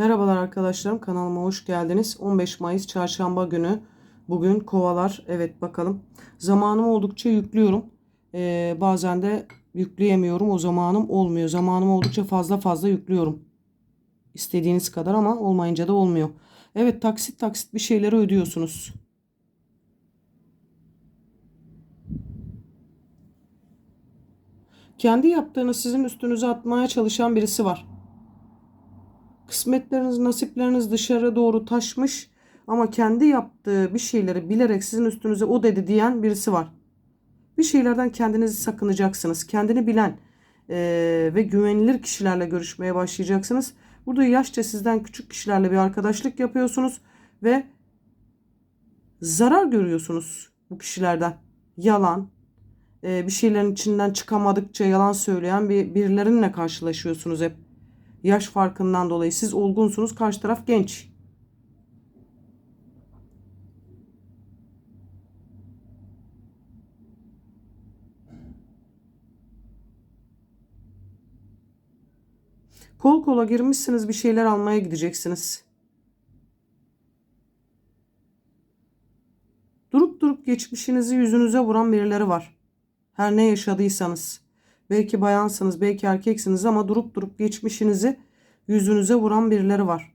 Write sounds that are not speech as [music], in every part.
Merhabalar arkadaşlarım kanalıma hoş geldiniz. 15 Mayıs çarşamba günü bugün kovalar evet bakalım. Zamanımı oldukça yüklüyorum. Ee, bazen de yükleyemiyorum o zamanım olmuyor. Zamanım oldukça fazla fazla yüklüyorum. İstediğiniz kadar ama olmayınca da olmuyor. Evet taksit taksit bir şeyleri ödüyorsunuz. Kendi yaptığını sizin üstünüze atmaya çalışan birisi var. Kısmetleriniz, nasipleriniz dışarı doğru taşmış ama kendi yaptığı bir şeyleri bilerek sizin üstünüze o dedi diyen birisi var. Bir şeylerden kendinizi sakınacaksınız. Kendini bilen eee, ve güvenilir kişilerle görüşmeye başlayacaksınız. Burada yaşça sizden küçük kişilerle bir arkadaşlık yapıyorsunuz ve zarar görüyorsunuz bu kişilerden. Yalan, eee, bir şeylerin içinden çıkamadıkça yalan söyleyen bir birilerinle karşılaşıyorsunuz hep. Yaş farkından dolayı siz olgunsunuz, karşı taraf genç. Kol kola girmişsiniz, bir şeyler almaya gideceksiniz. Durup durup geçmişinizi yüzünüze vuran birileri var. Her ne yaşadıysanız. Belki bayansınız, belki erkeksiniz ama durup durup geçmişinizi yüzünüze vuran birileri var.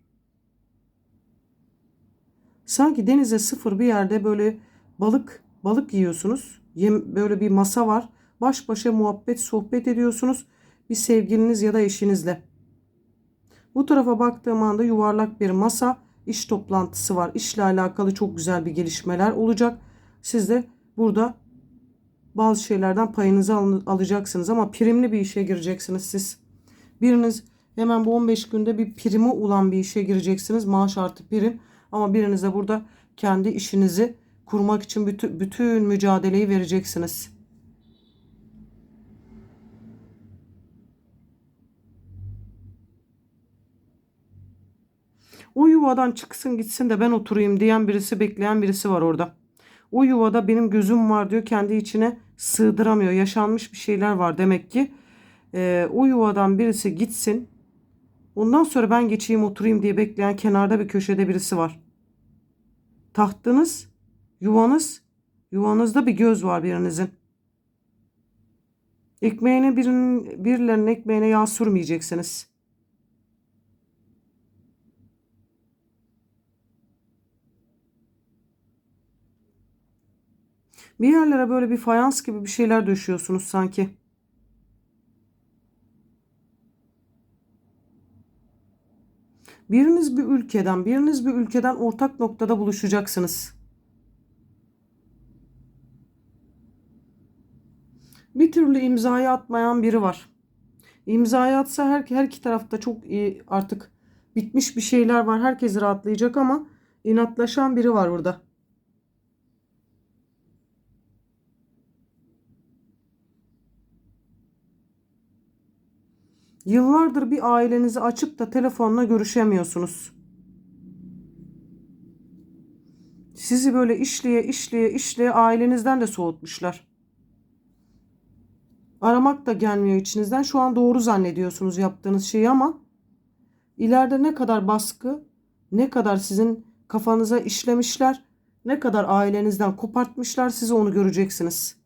Sanki denize sıfır bir yerde böyle balık balık yiyorsunuz. Yem, böyle bir masa var. Baş başa muhabbet, sohbet ediyorsunuz. Bir sevgiliniz ya da eşinizle. Bu tarafa baktığım anda yuvarlak bir masa, iş toplantısı var. İşle alakalı çok güzel bir gelişmeler olacak. Siz de burada bazı şeylerden payınızı al- alacaksınız ama primli bir işe gireceksiniz siz. Biriniz hemen bu 15 günde bir primi olan bir işe gireceksiniz. Maaş artı prim. Ama biriniz de burada kendi işinizi kurmak için bütün, bütün mücadeleyi vereceksiniz. O yuvadan çıksın gitsin de ben oturayım diyen birisi bekleyen birisi var orada. O yuvada benim gözüm var diyor kendi içine sığdıramıyor. Yaşanmış bir şeyler var demek ki. Ee, o yuvadan birisi gitsin. Ondan sonra ben geçeyim oturayım diye bekleyen kenarda bir köşede birisi var. Tahtınız, yuvanız, yuvanızda bir göz var birinizin. Ekmeğine birinin, birilerinin ekmeğine yağ sürmeyeceksiniz. Bir yerlere böyle bir fayans gibi bir şeyler döşüyorsunuz sanki. Biriniz bir ülkeden, biriniz bir ülkeden ortak noktada buluşacaksınız. Bir türlü imzayı atmayan biri var. İmzayı atsa her, her iki tarafta çok iyi artık bitmiş bir şeyler var. Herkes rahatlayacak ama inatlaşan biri var burada. Yıllardır bir ailenizi açıp da telefonla görüşemiyorsunuz. Sizi böyle işleye işleye işleye ailenizden de soğutmuşlar. Aramak da gelmiyor içinizden. Şu an doğru zannediyorsunuz yaptığınız şeyi ama ileride ne kadar baskı, ne kadar sizin kafanıza işlemişler, ne kadar ailenizden kopartmışlar siz onu göreceksiniz.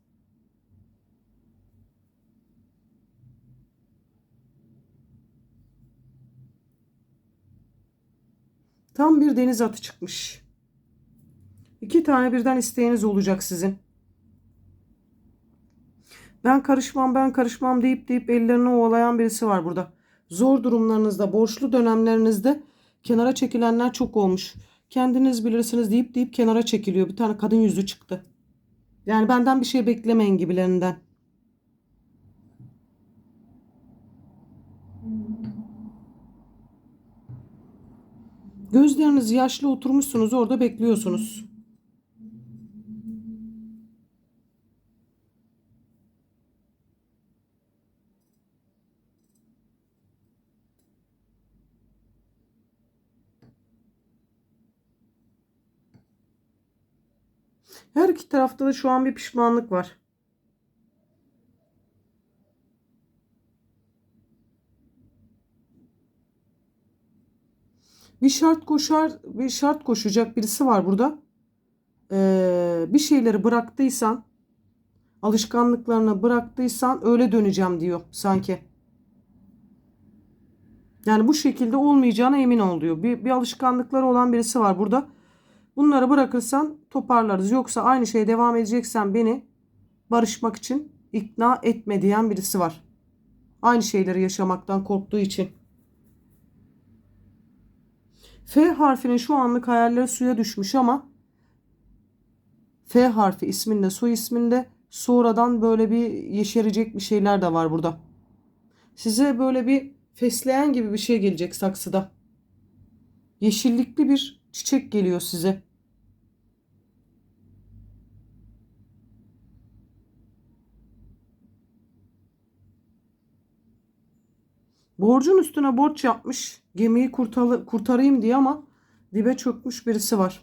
Tam bir deniz atı çıkmış. İki tane birden isteğiniz olacak sizin. Ben karışmam ben karışmam deyip deyip ellerini ovalayan birisi var burada. Zor durumlarınızda, borçlu dönemlerinizde kenara çekilenler çok olmuş. Kendiniz bilirsiniz deyip deyip kenara çekiliyor. Bir tane kadın yüzü çıktı. Yani benden bir şey beklemeyin gibilerinden. Gözleriniz yaşlı oturmuşsunuz orada bekliyorsunuz. Her iki tarafta da şu an bir pişmanlık var. Bir şart koşar, bir şart koşacak birisi var burada. Ee, bir şeyleri bıraktıysan, alışkanlıklarını bıraktıysan öyle döneceğim diyor sanki. Yani bu şekilde olmayacağına emin ol diyor. Bir, bir alışkanlıkları olan birisi var burada. Bunları bırakırsan toparlarız. Yoksa aynı şeye devam edeceksen beni barışmak için ikna etme diyen birisi var. Aynı şeyleri yaşamaktan korktuğu için. F harfinin şu anlık hayalleri suya düşmüş ama F harfi isminde soy isminde sonradan böyle bir yeşerecek bir şeyler de var burada. Size böyle bir fesleğen gibi bir şey gelecek saksıda. Yeşillikli bir çiçek geliyor size. Borcun üstüne borç yapmış. Gemiyi kurtarı- kurtarayım diye ama dibe çökmüş birisi var.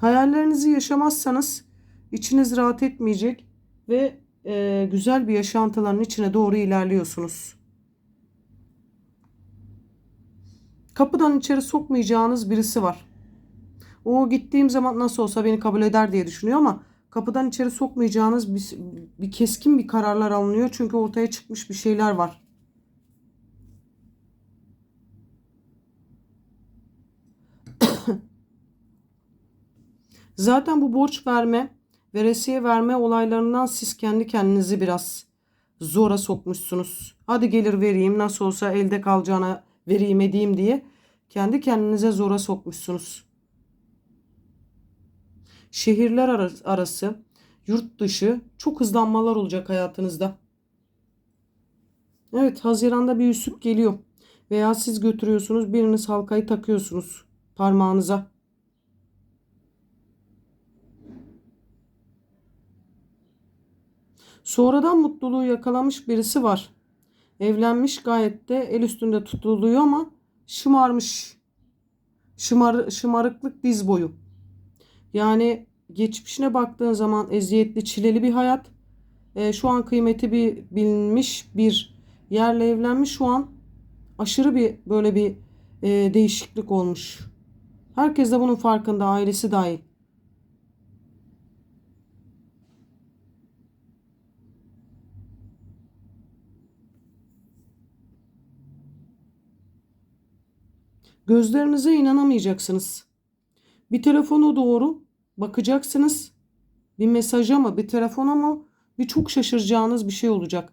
Hayallerinizi yaşamazsanız içiniz rahat etmeyecek ve e, güzel bir yaşantıların içine doğru ilerliyorsunuz. Kapıdan içeri sokmayacağınız birisi var. O gittiğim zaman nasıl olsa beni kabul eder diye düşünüyor ama kapıdan içeri sokmayacağınız bir, bir keskin bir kararlar alınıyor. Çünkü ortaya çıkmış bir şeyler var. [coughs] Zaten bu borç verme, veresiye verme olaylarından siz kendi kendinizi biraz zora sokmuşsunuz. Hadi gelir vereyim nasıl olsa elde kalacağına vereyim edeyim diye kendi kendinize zora sokmuşsunuz. Şehirler arası, yurt dışı çok hızlanmalar olacak hayatınızda. Evet, Haziran'da bir yüzük geliyor. Veya siz götürüyorsunuz, biriniz halkayı takıyorsunuz parmağınıza. Sonradan mutluluğu yakalamış birisi var. Evlenmiş gayet de el üstünde tutuluyor ama şımarmış. Şımar, şımarıklık diz boyu. Yani geçmişine baktığın zaman eziyetli, çileli bir hayat. E, şu an kıymeti bir bilinmiş bir yerle evlenmiş. Şu an aşırı bir böyle bir e, değişiklik olmuş. Herkes de bunun farkında, ailesi dahil. Gözlerinize inanamayacaksınız. Bir telefona doğru bakacaksınız. Bir mesaja mı, bir telefona mı? Bir çok şaşıracağınız bir şey olacak.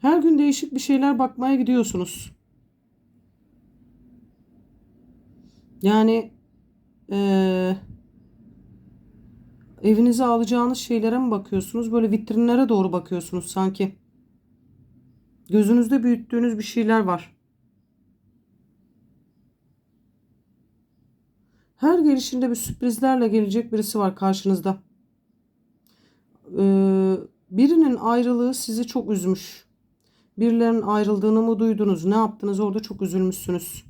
Her gün değişik bir şeyler bakmaya gidiyorsunuz. Yani ee, evinize alacağınız şeylere mi bakıyorsunuz? Böyle vitrinlere doğru bakıyorsunuz sanki. Gözünüzde büyüttüğünüz bir şeyler var. Her gelişinde bir sürprizlerle gelecek birisi var karşınızda. Ee, birinin ayrılığı sizi çok üzmüş. Birilerinin ayrıldığını mı duydunuz? Ne yaptınız? Orada çok üzülmüşsünüz.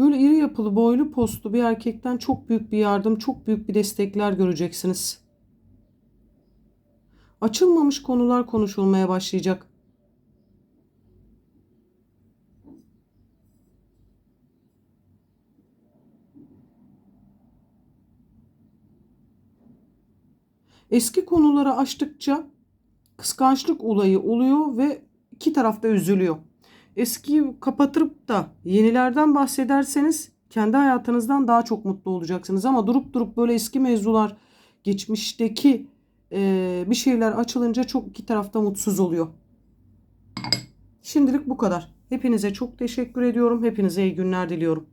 Böyle iri yapılı, boylu postlu bir erkekten çok büyük bir yardım, çok büyük bir destekler göreceksiniz. Açılmamış konular konuşulmaya başlayacak. Eski konuları açtıkça kıskançlık olayı oluyor ve iki tarafta üzülüyor eskiyi kapatırıp da yenilerden bahsederseniz kendi hayatınızdan daha çok mutlu olacaksınız. Ama durup durup böyle eski mevzular geçmişteki e, bir şeyler açılınca çok iki tarafta mutsuz oluyor. Şimdilik bu kadar. Hepinize çok teşekkür ediyorum. Hepinize iyi günler diliyorum.